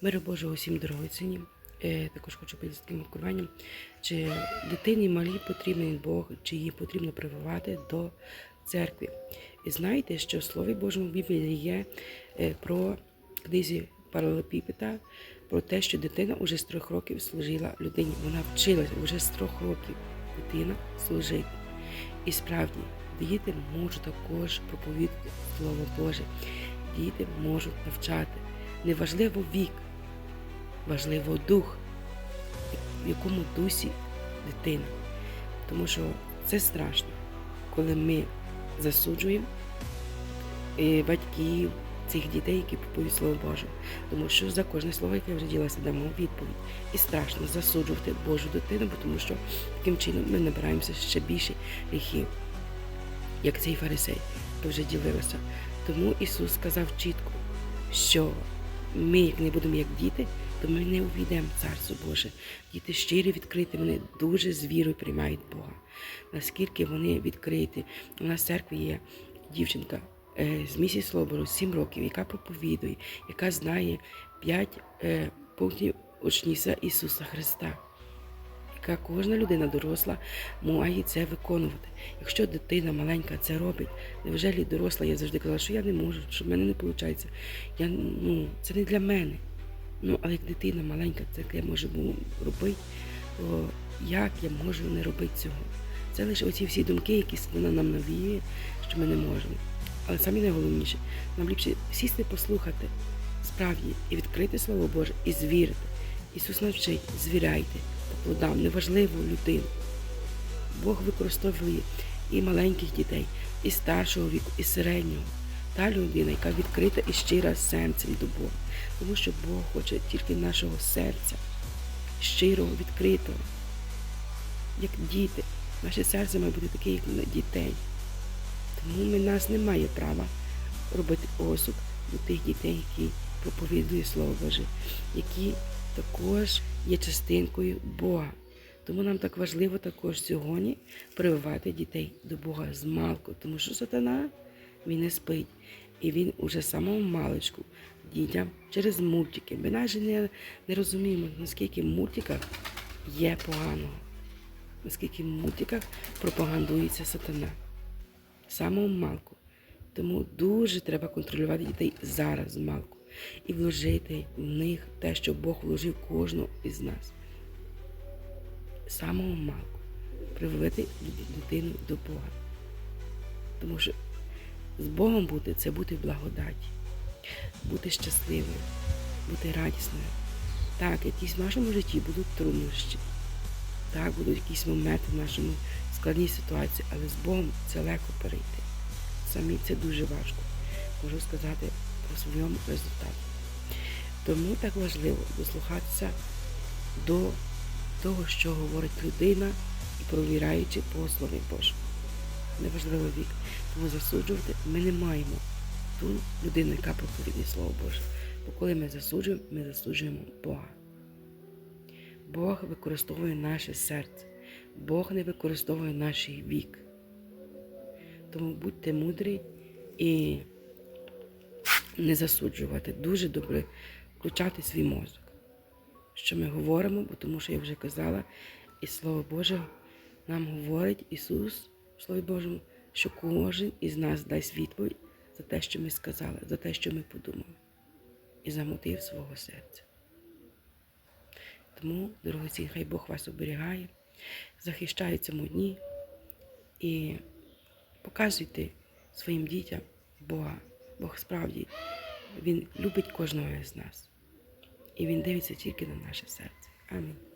Миру Божого усім дорогоцінні. Е, Також хочу поділитися таким відкриванням, чи дитині малій потрібен Бог, чи її потрібно прививати до церкви. І знаєте, що в Слові Божому Біблії є е, про книзі Паралепіпета, про те, що дитина вже з трьох років служила людині. Вона вчилася вже з трьох років дитина служити. І справді діти можуть також проповідати Слово Боже. Діти можуть навчати. Неважливо вік, важливо дух, в якому дусі дитина. Тому що це страшно, коли ми засуджуємо е, батьків цих дітей, які проповідують Слово Боже. Тому що за кожне слово, яке я вже ділася, дамо відповідь. І страшно засуджувати Божу дитину, тому що таким чином ми набираємося ще більше гріхів, як цей фарисей, який вже ділилася. Тому Ісус сказав чітко, що ми, як не будемо як діти, то ми не увійдемо в Царство Боже. Діти щирі, відкриті, вони дуже з вірою приймають Бога. Наскільки вони відкриті. У нас в церкві є дівчинка е, з місії Слобору, 7 років, яка проповідує, яка знає 5 е, пунктів учнівства Ісуса Христа. Яка кожна людина доросла має це виконувати. Якщо дитина маленька це робить, невже доросла, я завжди казала, що я не можу, що в мене не виходить. Я, ну, це не для мене. Ну, але як дитина маленька, це я можу робити, то як я можу не робити цього? Це лише оці всі думки, які вона нам навіює, що ми не можемо. Але саме найголовніше, нам ліпше сісти, послухати справді і відкрити Слово Боже, і звірити. Ісус навчить, звіряйте по плодам, неважливо людину. Бог використовує і маленьких дітей, і старшого віку, і середнього. Та людина, яка відкрита і щира серцем до Бога. Тому що Бог хоче тільки нашого серця, щирого, відкритого, як діти. Наше серце має бути таке, як на дітей. Тому ми нас немає права робити осуд до тих дітей, які проповідує Слово Боже, які також є частинкою Бога. Тому нам так важливо також сьогодні прививати дітей до Бога з малку, тому що сатана він не спить. І він уже самому маличку дітям через мультики. Ми навіть не, не розуміємо, наскільки в мультиках є поганого, наскільки в мультиках пропагандується сатана. Самому малку. Тому дуже треба контролювати дітей зараз малку і вложити в них те, що Бог вложив кожного із нас. Самого малку. Привести дитину до Бога. Тому що з Богом бути це бути в благодаті, бути щасливою, бути радісною. Так, якісь в нашому житті будуть труднощі. Так, будуть якісь моменти в нашому складній ситуації, але з Богом це легко перейти. Самі це дуже важко. Можу сказати про своєму результаті. Тому так важливо дослухатися до того, що говорить людина і провіраючи по Слові Божому. Неважливо вік. Тому засуджувати ми не маємо ту людину, яка проповідує Слово Боже. Бо коли ми засуджуємо, ми засуджуємо Бога. Бог використовує наше серце. Бог не використовує наш вік. Тому будьте мудрі і не засуджувати. Дуже добре включати свій мозок. Що ми говоримо, бо тому що я вже казала, і Слово Боже нам говорить Ісус Слові Божому, що кожен із нас дасть відповідь за те, що ми сказали, за те, що ми подумали, і за мотив свого серця. Тому, дорогоці, хай Бог вас оберігає, захищає цьому дні і показуйте своїм дітям Бога. Бог справді Він любить кожного з нас. І Він дивиться тільки на наше серце. Амінь.